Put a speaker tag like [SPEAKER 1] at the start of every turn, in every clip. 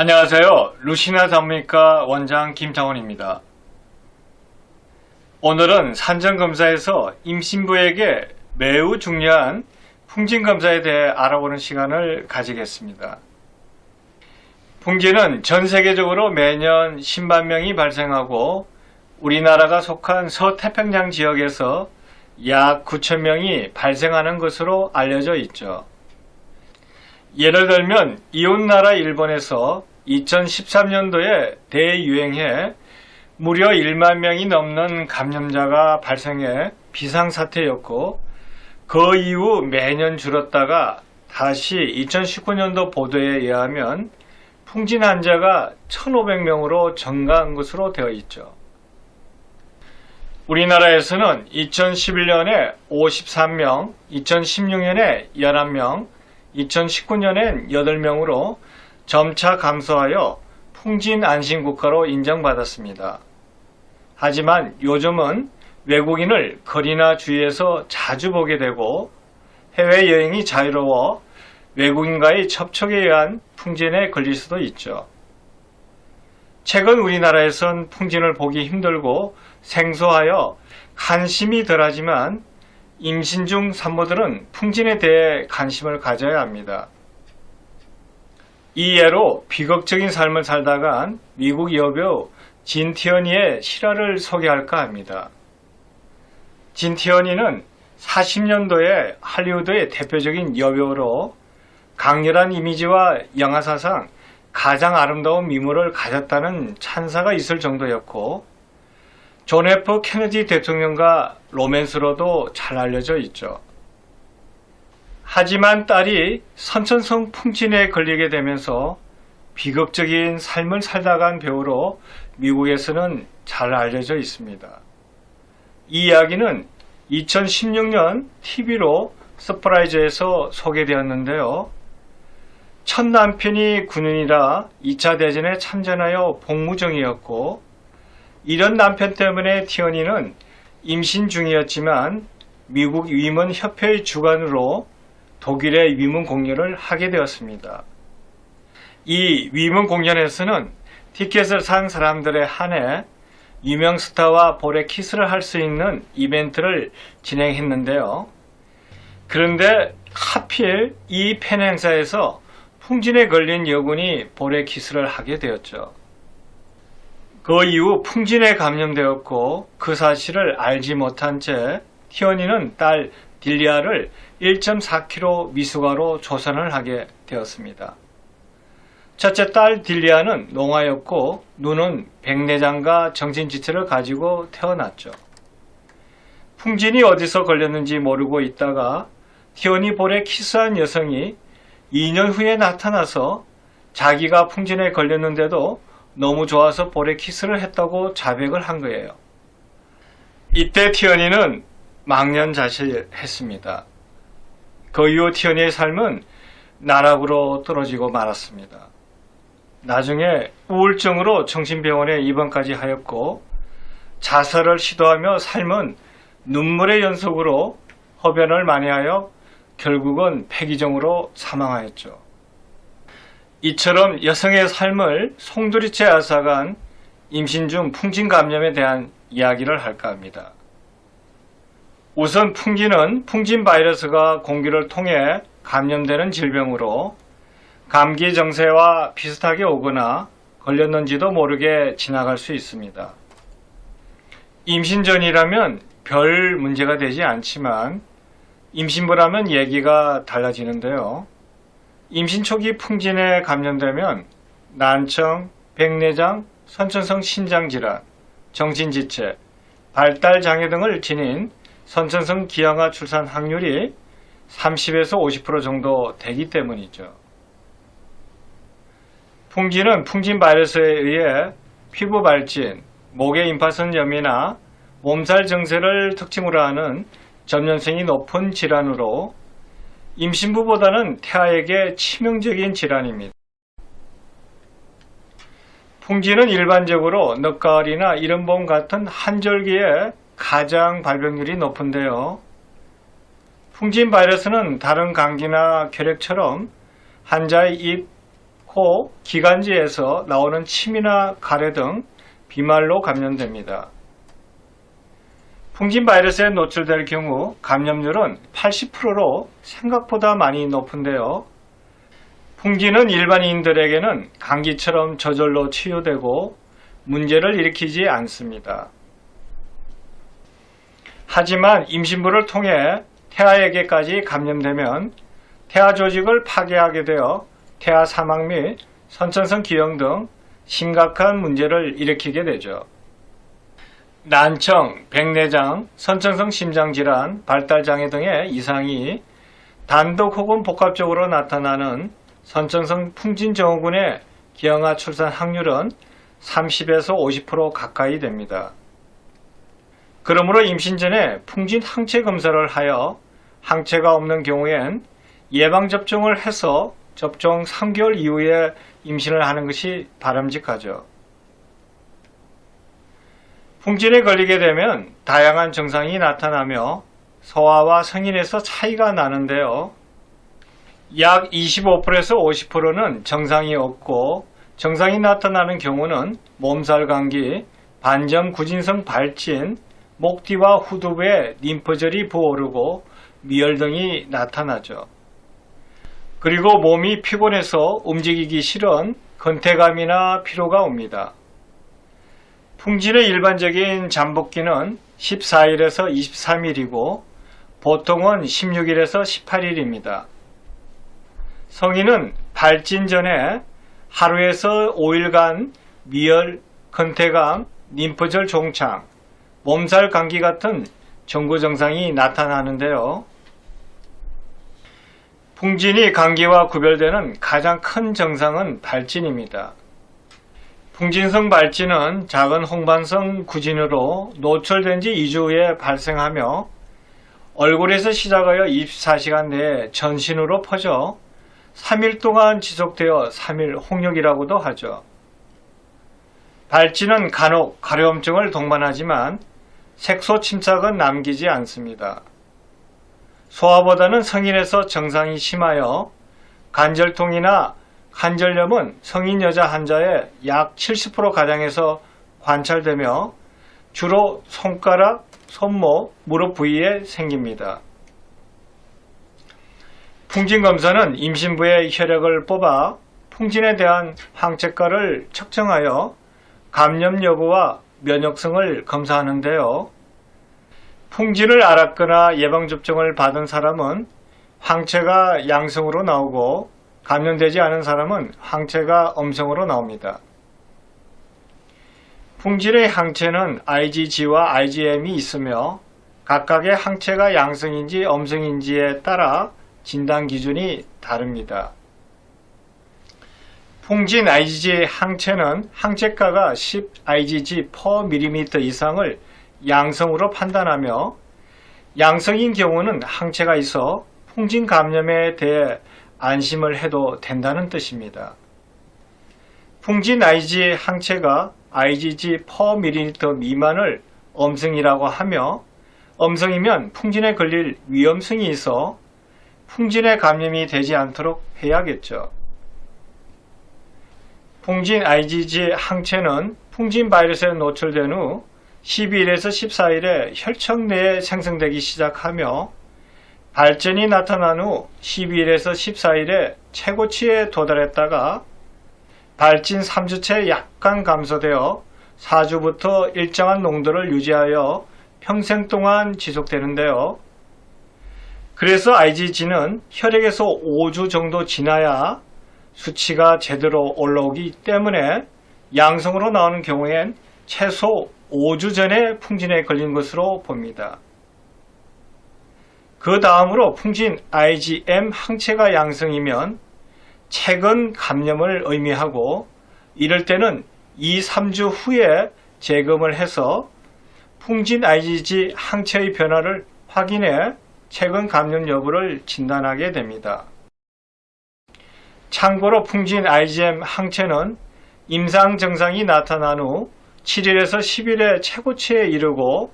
[SPEAKER 1] 안녕하세요. 루시나 전문가 원장 김창원입니다. 오늘은 산정검사에서 임신부에게 매우 중요한 풍진검사에 대해 알아보는 시간을 가지겠습니다. 풍진은 전 세계적으로 매년 10만 명이 발생하고 우리나라가 속한 서태평양 지역에서 약 9천 명이 발생하는 것으로 알려져 있죠. 예를 들면 이웃나라 일본에서 2013년도에 대유행해 무려 1만 명이 넘는 감염자가 발생해 비상사태였고 그 이후 매년 줄었다가 다시 2019년도 보도에 의하면 풍진 환자가 1,500명으로 증가한 것으로 되어 있죠. 우리나라에서는 2011년에 53명, 2016년에 11명, 2019년엔 8명으로 점차 감소하여 풍진 안심국가로 인정받았습니다. 하지만 요즘은 외국인을 거리나 주위에서 자주 보게 되고 해외여행이 자유로워 외국인과의 접촉에 의한 풍진에 걸릴 수도 있죠. 최근 우리나라에선 풍진을 보기 힘들고 생소하여 관심이 덜하지만 임신 중 산모들은 풍진에 대해 관심을 가져야 합니다. 이 예로 비극적인 삶을 살다간 미국 여배우 진티언니의 실화를 소개할까 합니다. 진티언니는 40년도에 할리우드의 대표적인 여배우로 강렬한 이미지와 영화사상 가장 아름다운 미모를 가졌다는 찬사가 있을 정도였고 존 F 케네디 대통령과 로맨스로도 잘 알려져 있죠. 하지만 딸이 선천성 풍진에 걸리게 되면서 비극적인 삶을 살다 간 배우로 미국에서는 잘 알려져 있습니다. 이 이야기는 2016년 TV로 서프라이즈에서 소개되었는데요. 첫 남편이 군인이라 2차 대전에 참전하여 복무 중이었고 이런 남편 때문에 티언이는 임신 중이었지만 미국 위문 협회의 주관으로 독일의 위문 공연을 하게 되었습니다. 이 위문 공연에서는 티켓을 산 사람들에 한해 유명 스타와 볼에 키스를 할 수 있는 이벤트를 진행했는데요. 그런데 하필 이 팬 행사에서 풍진에 걸린 여군이 볼에 키스를 하게 되었죠. 그 이후 풍진에 감염되었고 그 사실을 알지 못한 채 티언이는 딸 딜리아를 1.4kg 미숙아로 조선을 하게 되었습니다. 첫째 딸 딜리아는 농아였고 눈은 백내장과 정신지체를 가지고 태어났죠. 풍진이 어디서 걸렸는지 모르고 있다가 티언이 볼에 키스한 여성이 2년 후에 나타나서 자기가 풍진에 걸렸는데도 너무 좋아서 볼에 키스를 했다고 자백을 한 거예요. 이때 티언이는 망년자실했습니다. 그 이후 티언이의 삶은 나락으로 떨어지고 말았습니다. 나중에 우울증으로 정신병원에 입원까지 하였고 자살을 시도하며 삶은 눈물의 연속으로 허변을 만회하여 결국은 폐기종으로 사망하였죠. 이처럼 여성의 삶을 송두리째 앗아간 임신 중 풍진 감염에 대한 이야기를 할까 합니다. 우선 풍진은 풍진 바이러스가 공기를 통해 감염되는 질병으로 감기 정세와 비슷하게 오거나 걸렸는지도 모르게 지나갈 수 있습니다. 임신 전이라면 별 문제가 되지 않지만 임신부라면 얘기가 달라지는데요. 임신 초기 풍진에 감염되면 난청, 백내장, 선천성 신장질환, 정신지체, 발달장애 등을 지닌 선천성 기형아 출산 확률이 30에서 50% 정도 되기 때문이죠. 풍진은 풍진 바이러스에 의해 피부 발진, 목의 임파선염이나 몸살 증세를 특징으로 하는 전염성이 높은 질환으로 임신부보다는 태아에게 치명적인 질환입니다. 풍진은 일반적으로 늑가을이나 이른봄 같은 한절기에 가장 발병률이 높은데요. 풍진 바이러스는 다른 감기나 결핵처럼 환자의 입, 코, 기관지에서 나오는 침이나 가래 등 비말로 감염됩니다. 풍진 바이러스에 노출될 경우 감염률은 80%로 생각보다 많이 높은데요. 풍진은 일반인들에게는 감기처럼 저절로 치유되고 문제를 일으키지 않습니다. 하지만 임신부를 통해 태아에게까지 감염되면 태아 조직을 파괴하게 되어 태아 사망 및 선천성 기형 등 심각한 문제를 일으키게 되죠. 난청, 백내장, 선천성 심장질환, 발달장애 등의 이상이 단독 혹은 복합적으로 나타나는 선천성 풍진증후군의 기형아 출산 확률은 30에서 50% 가까이 됩니다. 그러므로 임신 전에 풍진 항체 검사를 하여 항체가 없는 경우엔 예방접종을 해서 접종 3개월 이후에 임신을 하는 것이 바람직하죠. 풍진에 걸리게 되면 다양한 증상이 나타나며 소아와 성인에서 차이가 나는데요. 약 25%에서 50%는 증상이 없고 증상이 나타나는 경우는 몸살 감기, 반점 구진성 발진, 목 뒤와 후두부에 림프절이 부어오르고 미열 등이 나타나죠. 그리고 몸이 피곤해서 움직이기 싫은 근태감이나 피로가 옵니다. 풍진의 일반적인 잠복기는 14일에서 23일이고 보통은 16일에서 18일입니다. 성인은 발진 전에 하루에서 5일간 미열, 근태감, 림프절 종창, 몸살 감기 같은 정구 증상이 나타나는데요. 풍진이 감기와 구별되는 가장 큰 증상은 발진입니다. 풍진성 발진은 작은 홍반성 구진으로 노출된 지 2주 후에 발생하며 얼굴에서 시작하여 24시간 내에 전신으로 퍼져 3일 동안 지속되어 3일 홍역이라고도 하죠. 발진은 간혹 가려움증을 동반하지만 색소 침착은 남기지 않습니다. 소아보다는 성인에서 증상이 심하여 간절통이나 관절염은 성인 여자 환자의 약 70% 가량에서 관찰되며 주로 손가락, 손목, 무릎 부위에 생깁니다. 풍진 검사는 임신부의 혈액을 뽑아 풍진에 대한 항체가를 측정하여 감염 여부와 면역성을 검사하는데요. 풍진을 앓았거나 예방접종을 받은 사람은 항체가 양성으로 나오고 감염되지 않은 사람은 항체가 음성으로 나옵니다. 풍진의 항체는 IgG와 IgM이 있으며 각각의 항체가 양성인지 음성인지에 따라 진단 기준이 다릅니다. 풍진 IgG 항체는 항체가가 10 IgG per mm 이상을 양성으로 판단하며 양성인 경우는 항체가 있어 풍진 감염에 대해 안심을 해도 된다는 뜻입니다. 풍진 IgG 항체가 IgG per ml 미만을 음성이라고 하며 음성이면 풍진에 걸릴 위험성이 있어 풍진에 감염이 되지 않도록 해야겠죠. 풍진 IgG 항체는 풍진 바이러스에 노출된 후 12일에서 14일에 혈청 내에 생성되기 시작하며 발전이 나타난 후 12일에서 14일에 최고치에 도달했다가 발진 3주째 약간 감소되어 4주부터 일정한 농도를 유지하여 평생 동안 지속되는데요. 그래서 IgG는 혈액에서 5주 정도 지나야 수치가 제대로 올라오기 때문에 양성으로 나오는 경우엔 최소 5주 전에 풍진에 걸린 것으로 봅니다. 그 다음으로 풍진 IgM 항체가 양성이면 최근 감염을 의미하고 이럴 때는 2, 3주 후에 재검을 해서 풍진 IgG 항체의 변화를 확인해 최근 감염 여부를 진단하게 됩니다. 참고로 풍진 IgM 항체는 임상 증상이 나타난 후 7일에서 10일의 최고치에 이르고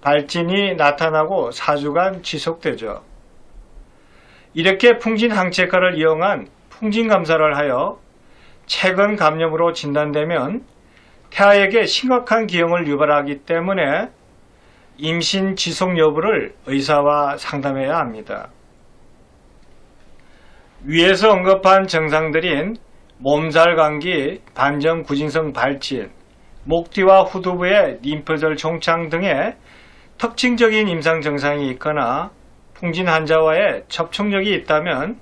[SPEAKER 1] 발진이 나타나고 4주간 지속되죠. 이렇게 풍진 항체가를 이용한 풍진 감사를 하여 최근 감염으로 진단되면 태아에게 심각한 기형을 유발하기 때문에 임신 지속 여부를 의사와 상담해야 합니다. 위에서 언급한 증상들인 몸살 감기, 반전 구진성 발진, 목 뒤와 후두부의 림프절 종창 등의 특징적인 임상 증상이 있거나 풍진 환자와의 접촉력이 있다면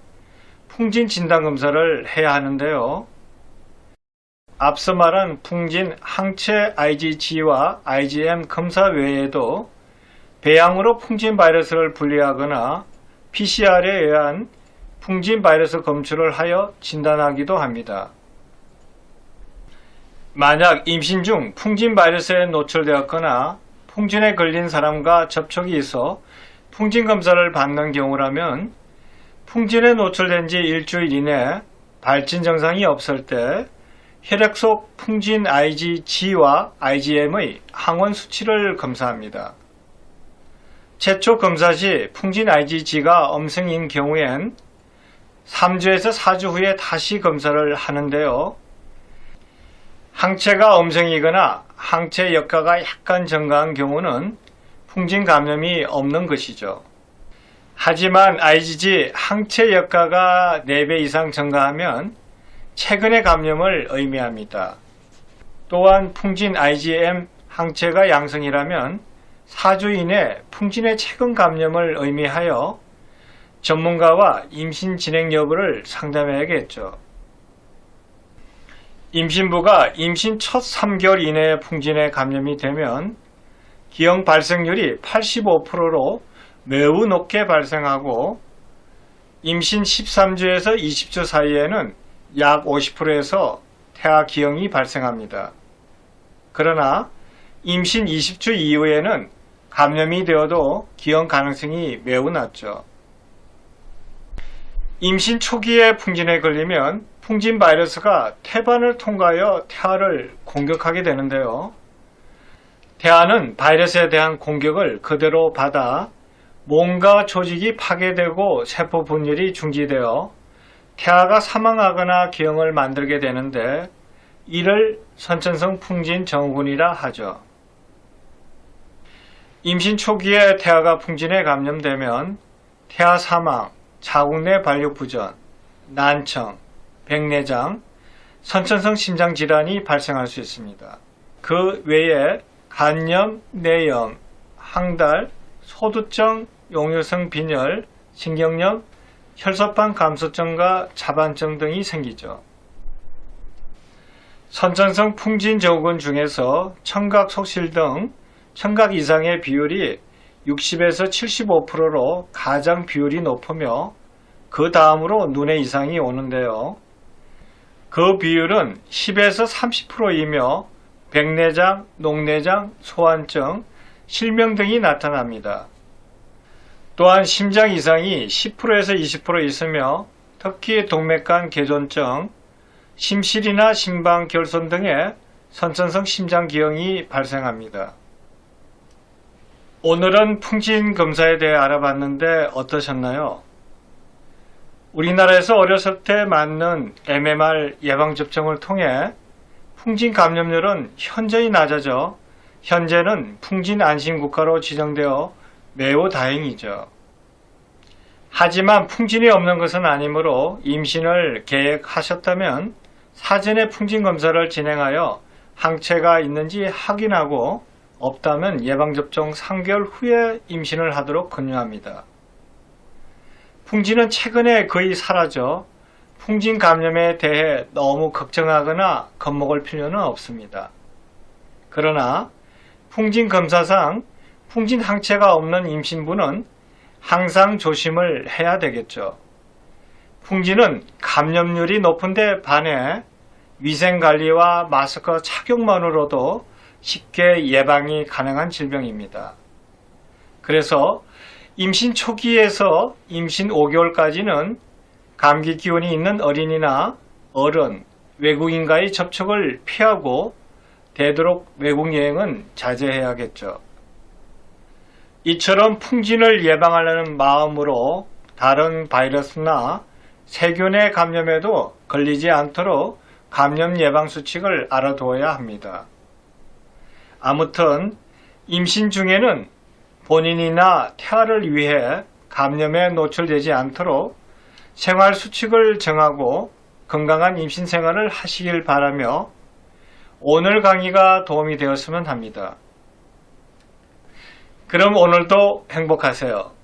[SPEAKER 1] 풍진 진단 검사를 해야 하는데요. 앞서 말한 풍진 항체 IgG와 IgM 검사 외에도 배양으로 풍진 바이러스를 분리하거나 PCR에 의한 풍진 바이러스 검출을 하여 진단하기도 합니다. 만약 임신 중 풍진 바이러스에 노출되었거나 풍진에 걸린 사람과 접촉이 있어 풍진 검사를 받는 경우라면 풍진에 노출된 지 일주일 이내 발진 증상이 없을 때 혈액 속 풍진 IgG와 IgM의 항원 수치를 검사합니다. 최초 검사 시 풍진 IgG가 엄성인 경우엔 3주에서 4주 후에 다시 검사를 하는데요. 항체가 엄성이거나 항체 역가가 약간 증가한 경우는 풍진 감염이 없는 것이죠. 하지만 IgG 항체 역가가 4배 이상 증가하면 최근의 감염을 의미합니다. 또한 풍진 IgM 항체가 양성이라면 4주 이내 풍진의 최근 감염을 의미하여 전문가와 임신 진행 여부를 상담해야겠죠. 임신부가 임신 첫 3개월 이내에 풍진에 감염이 되면 기형 발생률이 85%로 매우 높게 발생하고 임신 13주에서 20주 사이에는 약 50%에서 태아 기형이 발생합니다. 그러나 임신 20주 이후에는 감염이 되어도 기형 가능성이 매우 낮죠. 임신 초기에 풍진에 걸리면 풍진 바이러스가 태반을 통과하여 태아를 공격하게 되는데요. 태아는 바이러스에 대한 공격을 그대로 받아 몸과 조직이 파괴되고 세포 분열이 중지되어 태아가 사망하거나 기형을 만들게 되는데 이를 선천성 풍진 증후군이라 하죠. 임신 초기에 태아가 풍진에 감염되면 태아 사망, 자궁 내 발육 부전, 난청, 백내장, 선천성 심장 질환이 발생할 수 있습니다. 그 외에 간염, 뇌염, 항달, 소두증, 용효성 빈혈, 신경염, 혈소판 감소증과 자반증 등이 생기죠. 선천성 풍진 증후군 중에서 청각 속실 등 청각 이상의 비율이 60에서 75%로 가장 비율이 높으며 그 다음으로 눈의 이상이 오는데요. 그 비율은 10에서 30%이며 백내장, 녹내장, 소환증, 실명 등이 나타납니다. 또한 심장 이상이 10%에서 20% 있으며 특히 동맥간 개존증, 심실이나 심방 결손 등의 선천성 심장기형이 발생합니다. 오늘은 풍진 검사에 대해 알아봤는데 어떠셨나요? 우리나라에서 어렸을 때 맞는 MMR 예방접종을 통해 풍진 감염률은 현저히 낮아져 현재는 풍진 안심국가로 지정되어 매우 다행이죠. 하지만 풍진이 없는 것은 아니므로 임신을 계획하셨다면 사전에 풍진 검사를 진행하여 항체가 있는지 확인하고 없다면 예방접종 3개월 후에 임신을 하도록 권유합니다. 풍진은 최근에 거의 사라져 풍진 감염에 대해 너무 걱정하거나 겁먹을 필요는 없습니다. 그러나 풍진 검사상 풍진 항체가 없는 임신부는 항상 조심을 해야 되겠죠. 풍진은 감염률이 높은데 반해 위생관리와 마스크 착용만으로도 쉽게 예방이 가능한 질병입니다. 그래서 임신 초기에서 임신 5개월까지는 감기 기운이 있는 어린이나 어른, 외국인과의 접촉을 피하고 되도록 외국 여행은 자제해야겠죠. 이처럼 풍진을 예방하려는 마음으로 다른 바이러스나 세균의 감염에도 걸리지 않도록 감염 예방 수칙을 알아두어야 합니다. 아무튼 임신 중에는 본인이나 태아를 위해 감염에 노출되지 않도록 생활 수칙을 정하고 건강한 임신 생활을 하시길 바라며 오늘 강의가 도움이 되었으면 합니다. 그럼 오늘도 행복하세요.